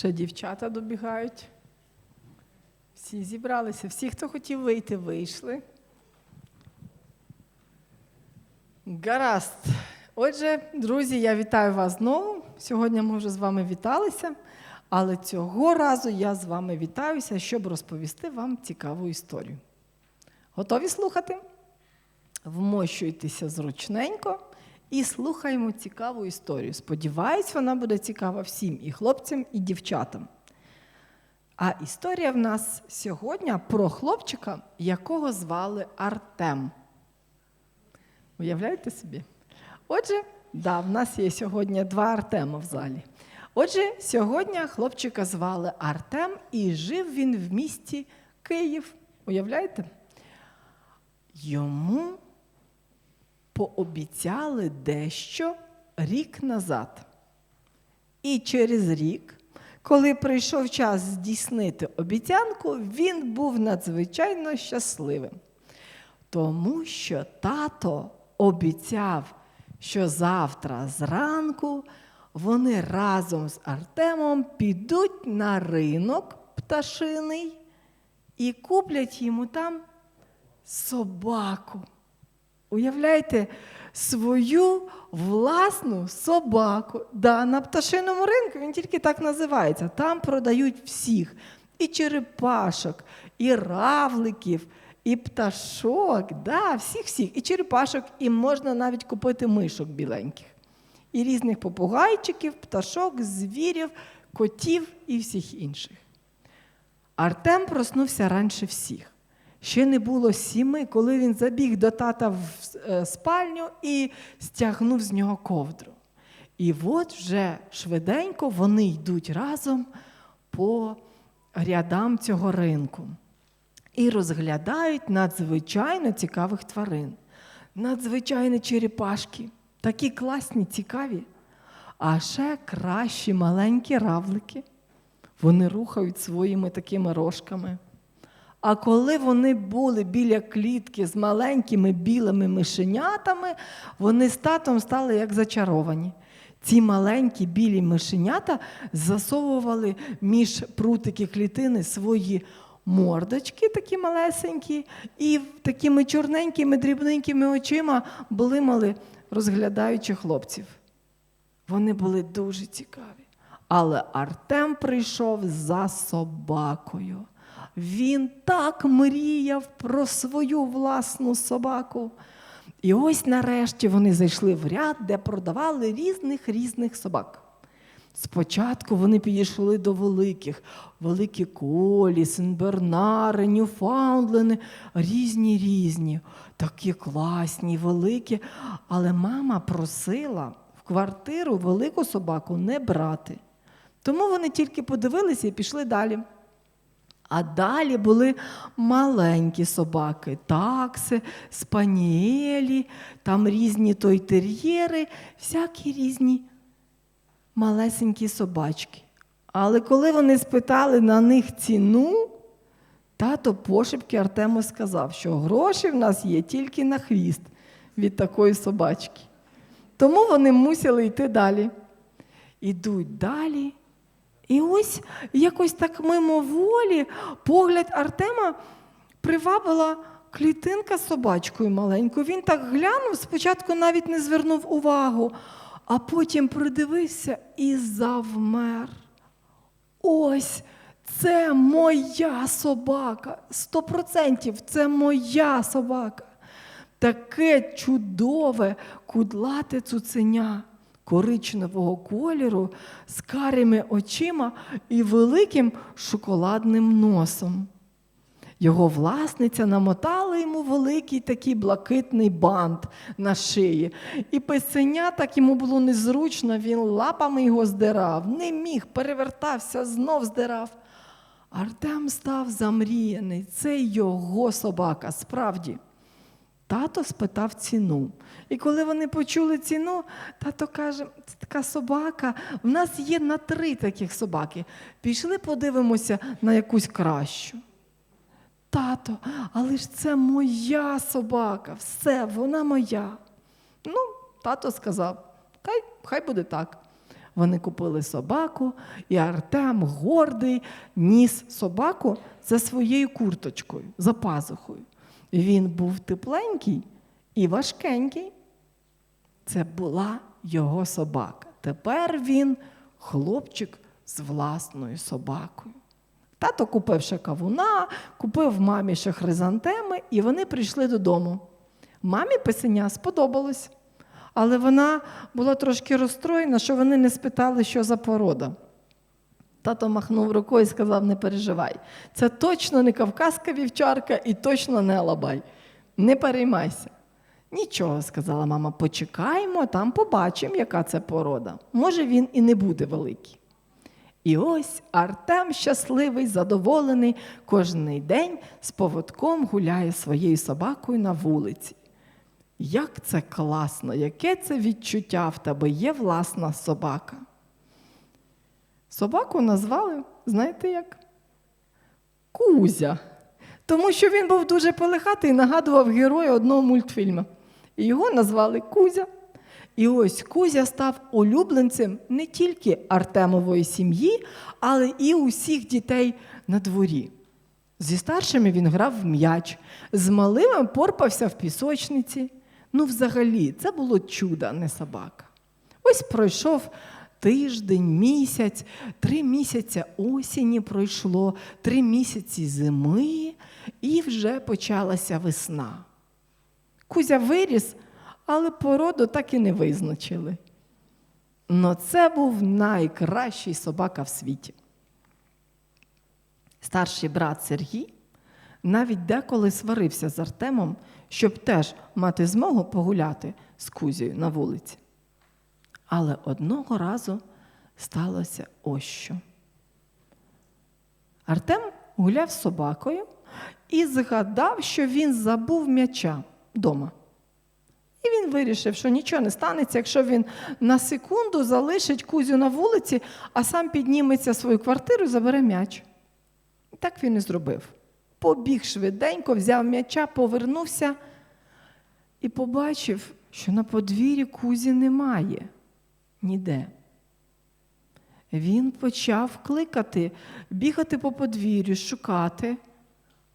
Ще дівчата добігають. Всі зібралися. Всі, хто хотів вийти, вийшли. Гаразд. Отже, друзі, я вітаю вас знову. Сьогодні ми вже з вами віталися, але цього разу я з вами вітаюся, щоб розповісти вам цікаву історію. Готові слухати? Вмощуйтеся зручненько і слухаємо цікаву історію. Сподіваюсь, вона буде цікава всім і хлопцям, і дівчатам. А історія в нас сьогодні про хлопчика, якого звали Артем. Уявляєте собі? Отже, да, в нас є сьогодні два Артема в залі. Отже, сьогодні хлопчика звали Артем і жив він в місті Київ. Уявляєте? Йому пообіцяли дещо рік назад. І через рік, коли прийшов час здійснити обіцянку, він був надзвичайно щасливим. Тому що тато обіцяв, що завтра зранку вони разом з Артемом підуть на ринок пташиний і куплять йому там собаку. Уявляєте, свою власну собаку. Да, на пташиному ринку він тільки так називається. Там продають всіх: і черепашок, і равликів, і пташок, да, всіх-всіх, і черепашок, і можна навіть купити мишок біленьких. І різних попугайчиків, пташок, звірів, котів і всіх інших. Артем проснувся раніше всіх. Ще не було сіми, коли він забіг до тата в е, спальню і стягнув з нього ковдру. І от вже швиденько вони йдуть разом по рядам цього ринку і розглядають надзвичайно цікавих тварин. Надзвичайні черепашки, такі класні, цікаві, а ще кращі маленькі равлики. Вони рухають своїми такими рожками. А коли вони були біля клітки з маленькими білими мишенятами, вони з татом стали як зачаровані. Ці маленькі білі мишенята засовували між прутики клітини свої мордочки, такі малесенькі, і такими чорненькими, дрібненькими очима блимали, розглядаючи хлопців. Вони були дуже цікаві. Але Артем прийшов за собакою. Він так мріяв про свою власну собаку. І ось нарешті вони зайшли в ряд, де продавали різних різних собак. Спочатку вони підійшли до великих, великі колі, сенбернари, ньюфаундлени, різні різні, такі класні, великі. Але мама просила в квартиру велику собаку не брати. Тому вони тільки подивилися і пішли далі. А далі були маленькі собаки, такси, спаніелі, там різні тойтер'єри, всякі різні малесенькі собачки. Але коли вони спитали на них ціну, тато пошепки Артему сказав, що гроші в нас є тільки на хвіст від такої собачки. Тому вони мусили йти далі. Ідуть далі. І ось якось так мимоволі погляд Артема привабила клітинка з собачкою маленькою. Він так глянув, спочатку навіть не звернув увагу, а потім придивився і завмер. Ось це моя собака. Сто процентів це моя собака. Таке чудове, кудлате цуценя коричневого кольору з карими очима і великим шоколадним носом. Його власниця намотала йому великий такий блакитний бант на шиї. І писеня так йому було незручно, він лапами його здирав, не міг, перевертався, знов здирав. Артем став замріяний. Це його собака, справді. Тато спитав ціну. І коли вони почули ціну, тато каже: це така собака. В нас є на три таких собаки. Пішли, подивимося на якусь кращу. Тато, але ж це моя собака, все, вона моя. Ну, тато сказав, хай, хай буде так. Вони купили собаку, і Артем гордий ніс собаку за своєю курточкою, за пазухою. Він був тепленький і важкенький. Це була його собака. Тепер він хлопчик з власною собакою. Тато купив ще кавуна, купив мамі ще хризантеми, і вони прийшли додому. Мамі писання сподобалось, але вона була трошки розстроєна, що вони не спитали, що за порода. Тато махнув рукою і сказав: не переживай. Це точно не кавказька вівчарка і точно не алабай. Не переймайся. Нічого, сказала мама, почекаємо, там побачимо, яка це порода. Може, він і не буде великий. І ось Артем щасливий, задоволений, кожний день з поводком гуляє своєю собакою на вулиці. Як це класно, яке це відчуття в тебе є власна собака. Собаку назвали, знаєте як? Кузя. Тому що він був дуже пелехатий і нагадував героя одного мультфільму. І його назвали Кузя. І ось Кузя став улюбленцем не тільки Артемової сім'ї, але і усіх дітей на дворі. Зі старшими він грав в м'яч, з малими порпався в пісочниці. Ну, взагалі, це було чудо, а не собака. Ось пройшов тиждень, місяць, три місяці осені пройшло, три місяці зими, і вже почалася весна. Кузя виріс, але породу так і не визначили. Но це був найкращий собака в світі. Старший брат Сергій навіть деколи сварився з Артемом, щоб теж мати змогу погуляти з Кузею на вулиці. Але одного разу сталося ось що. Артем гуляв з собакою і згадав, що він забув м'яча вдома. І він вирішив, що нічого не станеться, якщо він на секунду залишить Кузю на вулиці, а сам підніметься в свою квартиру і забере м'яч. І так він і зробив. Побіг швиденько, взяв м'яча, повернувся і побачив, що на подвір'ї Кузі немає ніде. Він почав кликати, бігати по подвір'ю, шукати.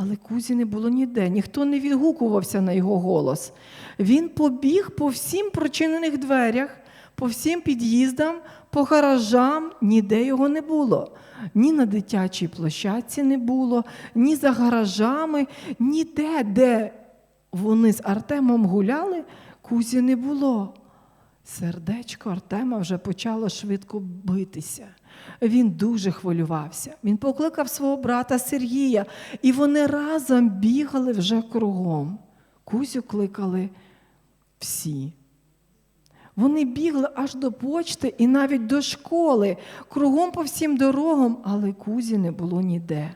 Але Кузі не було ніде, ніхто не відгукувався на його голос. Він побіг по всім прочинених дверях, по всім під'їздам, по гаражам, ніде його не було. Ні на дитячій площадці не було, ні за гаражами, ніде, де вони з Артемом гуляли, Кузі не було. Сердечко Артема вже почало швидко битися. Він дуже хвилювався. Він покликав свого брата Сергія, і вони разом бігали вже кругом. Кузю кликали всі. Вони бігли аж до почти і навіть до школи, кругом по всім дорогам, але Кузі не було ніде.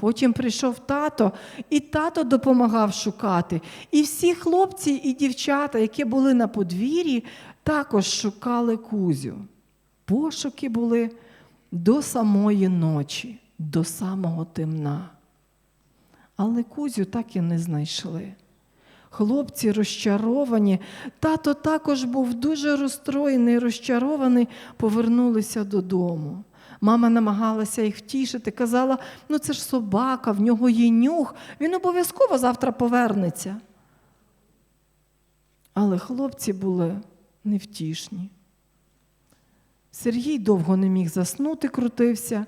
Потім прийшов тато, і тато допомагав шукати. І всі хлопці і дівчата, які були на подвір'ї, також шукали Кузю. Пошуки були до самої ночі, до самого темна. Але Кузю так і не знайшли. Хлопці розчаровані, тато також був дуже розстроєний, розчарований, повернулися додому. Мама намагалася їх втішити, казала: ну це ж собака, в нього є нюх, він обов'язково завтра повернеться. Але хлопці були невтішні. Сергій довго не міг заснути, крутився,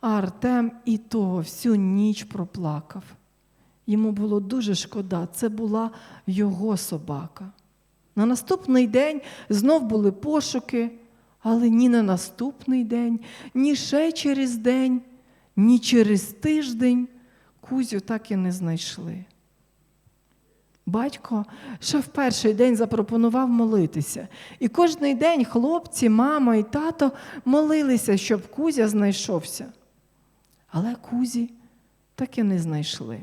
а Артем і того всю ніч проплакав. Йому було дуже шкода, це була його собака. На наступний день знов були пошуки, але ні на наступний день, ні ще через день, ні через тиждень Кузю так і не знайшли. Батько ще в перший день запропонував молитися. І кожний день хлопці, мама і тато молилися, щоб Кузя знайшовся. Але Кузі так і не знайшли.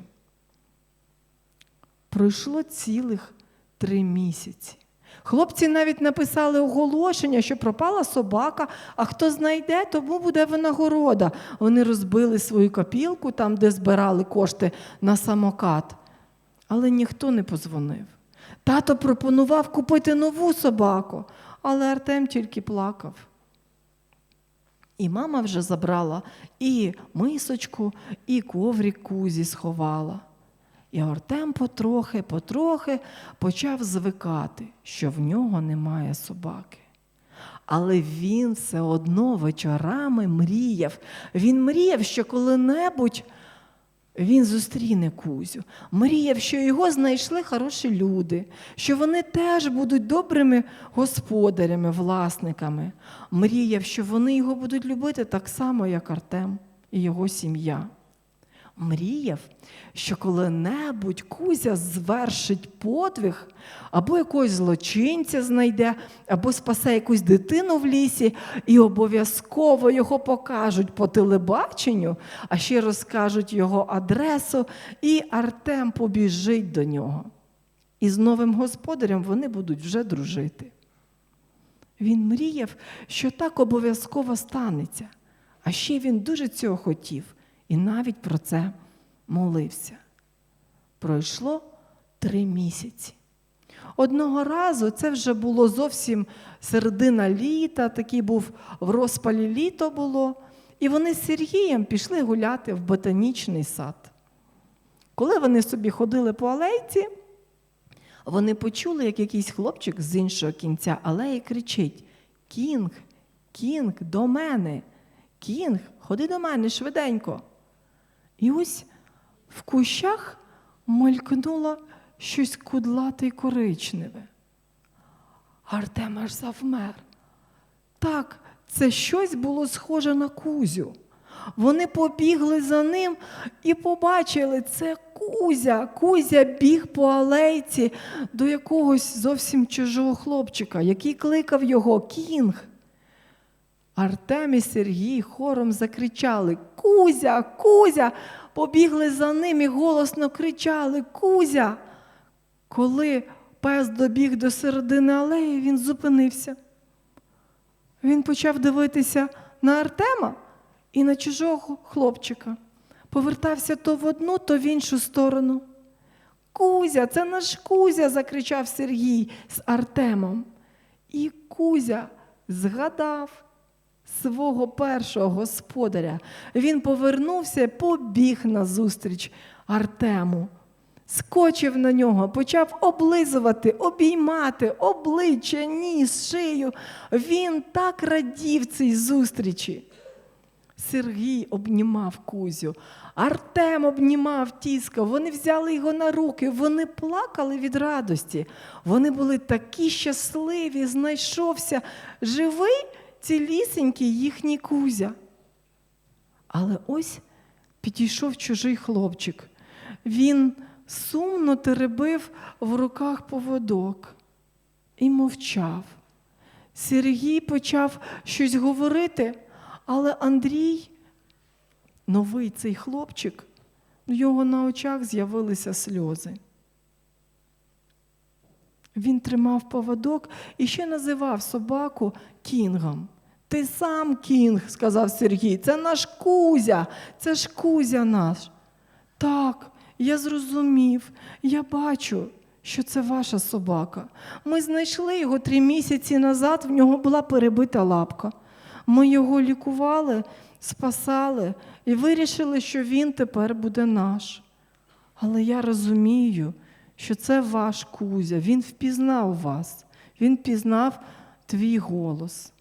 Пройшло цілих три місяці. Хлопці навіть написали оголошення, що пропала собака, а хто знайде, тому буде винагорода. Вони розбили свою копілку там, де збирали кошти на самокат. Але ніхто не позвонив. Тато пропонував купити нову собаку, але Артем тільки плакав. І мама вже забрала і мисочку, і коврик кузі сховала. І Артем потрохи, потрохи почав звикати, що в нього немає собаки. Але він все одно вечорами мріяв. Він мріяв, що коли-небудь він зустріне Кузю. Мріяв, що його знайшли хороші люди, що вони теж будуть добрими господарями, власниками. Мріяв, що вони його будуть любити так само, як Артем і його сім'я. Мріяв, що коли-небудь Кузя звершить подвиг, або якогось злочинця знайде, або спасе якусь дитину в лісі, і обов'язково його покажуть по телебаченню, а ще розкажуть його адресу, і Артем побіжить до нього. І з новим господарем вони будуть вже дружити. Він мріяв, що так обов'язково станеться, а ще він дуже цього хотів і навіть про це молився. Пройшло три місяці. Одного разу це вже було зовсім середина літа, такий був в розпалі літо було, і вони з Сергієм пішли гуляти в ботанічний сад. Коли вони собі ходили по алейці, вони почули, як якийсь хлопчик з іншого кінця алеї кричить: Кінг, кінг, до мене, кінг, ходи до мене швиденько. І ось в кущах мелькнуло щось кудлате й коричневе. Артем аж завмер. Так, це щось було схоже на Кузю. Вони побігли за ним і побачили, це Кузя. Кузя біг по алейці до якогось зовсім чужого хлопчика, який кликав його Кінг. Артем і Сергій хором закричали Кузя, Кузя, побігли за ним і голосно кричали Кузя. Коли пес добіг до середини алеї, він зупинився. Він почав дивитися на Артема і на чужого хлопчика. Повертався то в одну, то в іншу сторону. Кузя, це наш Кузя, закричав Сергій з Артемом. І Кузя згадав свого першого господаря. Він повернувся, побіг назустріч Артему. Скочив на нього, почав облизувати, обіймати обличчя, ніс, шию. Він так радів цій зустрічі. Сергій обнімав Кузю, Артем обнімав тіска, вони взяли його на руки, вони плакали від радості. Вони були такі щасливі, знайшовся живий цілісінький їхній Кузя. Але ось підійшов чужий хлопчик. Він сумно теребив в руках поводок і мовчав. Сергій почав щось говорити, але Андрій, новий цей хлопчик, в його на очах з'явилися сльози. Він тримав поводок і ще називав собаку Кінгом. Ти сам Кінг, сказав Сергій, це наш Кузя, це ж Кузя наш. Так, я зрозумів, я бачу, що це ваша собака. Ми знайшли його три місяці назад, в нього була перебита лапка. Ми його лікували, спасали і вирішили, що він тепер буде наш. Але я розумію, що це ваш Кузя, він впізнав вас, він впізнав твій голос.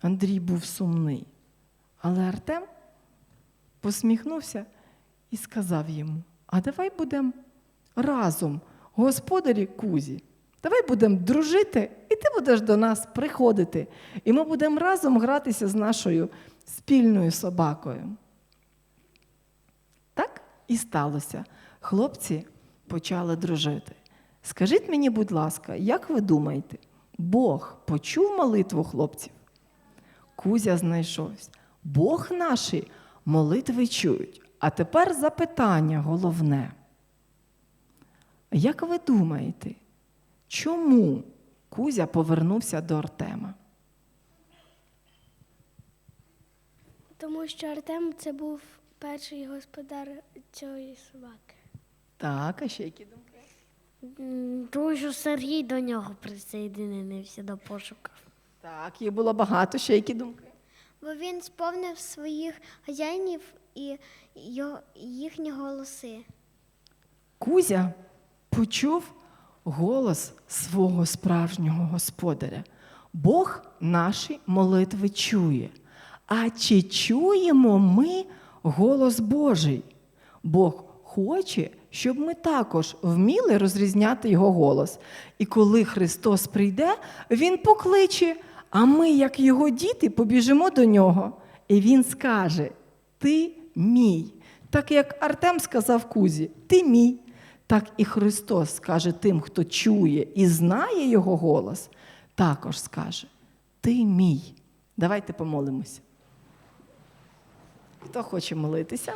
Андрій був сумний. Але Артем посміхнувся і сказав йому: А давай будемо разом, господарі Кузі. Давай будемо дружити, і ти будеш до нас приходити. І ми будемо разом гратися з нашою спільною собакою. Так І сталося. Хлопці почали дружити. Скажіть мені, будь ласка, як ви думаєте, Бог почув молитву хлопців? Кузя знайшовся. Бог наші молитви чують. А тепер запитання головне. Як ви думаєте, чому Кузя повернувся до Артема? Тому що Артем це був перший господар цієї собаки. Так, а ще які думки? М, Тому що Сергій до нього присоєдинився до пошуків. Так, їх було багато, ще які думки? Бо він сповнив своїх хазяїнів і його, їхні голоси. Кузя почув голос свого справжнього господаря. Бог наші молитви чує. А чи чуємо ми голос Божий? Бог хоче, щоб ми також вміли розрізняти його голос. І коли Христос прийде, Він покличе, а ми, як його діти, побіжимо до нього. І Він скаже: Ти мій. Так як Артем сказав Кузі, ти мій. Так і Христос скаже тим, хто чує і знає його голос, також скаже: Ти мій. Давайте помолимося. Хто хоче молитися?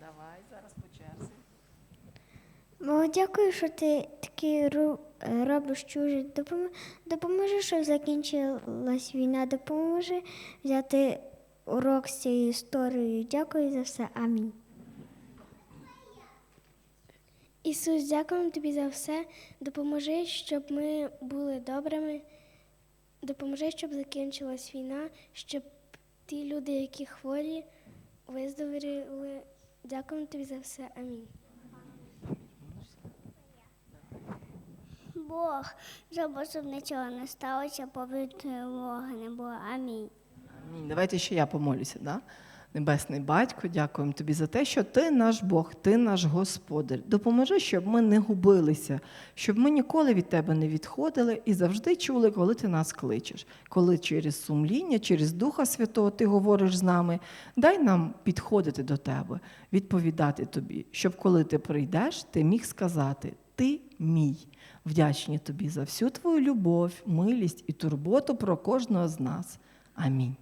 Давай зараз по черзі. Бо дякую, що ти такі ру- е, робиш чужі. Допоможи, щоб закінчилась війна. Допоможи взяти урок з цією історією. Дякую за все. Амінь. Ісус, дякуємо тобі за все. Допоможи, щоб ми були добрими. Допоможи, щоб закінчилась війна, щоб ті люди, які хворі, виздоровіли. Дякуємо тобі за все. Амінь. Бог, щоб нічого не сталося, повітря не було. Амінь. Амінь. Давайте ще я помолюся. Да? Небесний батько, дякуємо тобі за те, що ти наш Бог, ти наш Господар. Допоможи, щоб ми не губилися, щоб ми ніколи від тебе не відходили і завжди чули, коли ти нас кличеш. Коли через сумління, через Духа Святого ти говориш з нами, дай нам підходити до тебе, відповідати тобі, щоб коли ти прийдеш, ти міг сказати: ти мій. Вдячні тобі за всю твою любов, милість і турботу про кожного з нас. Амінь.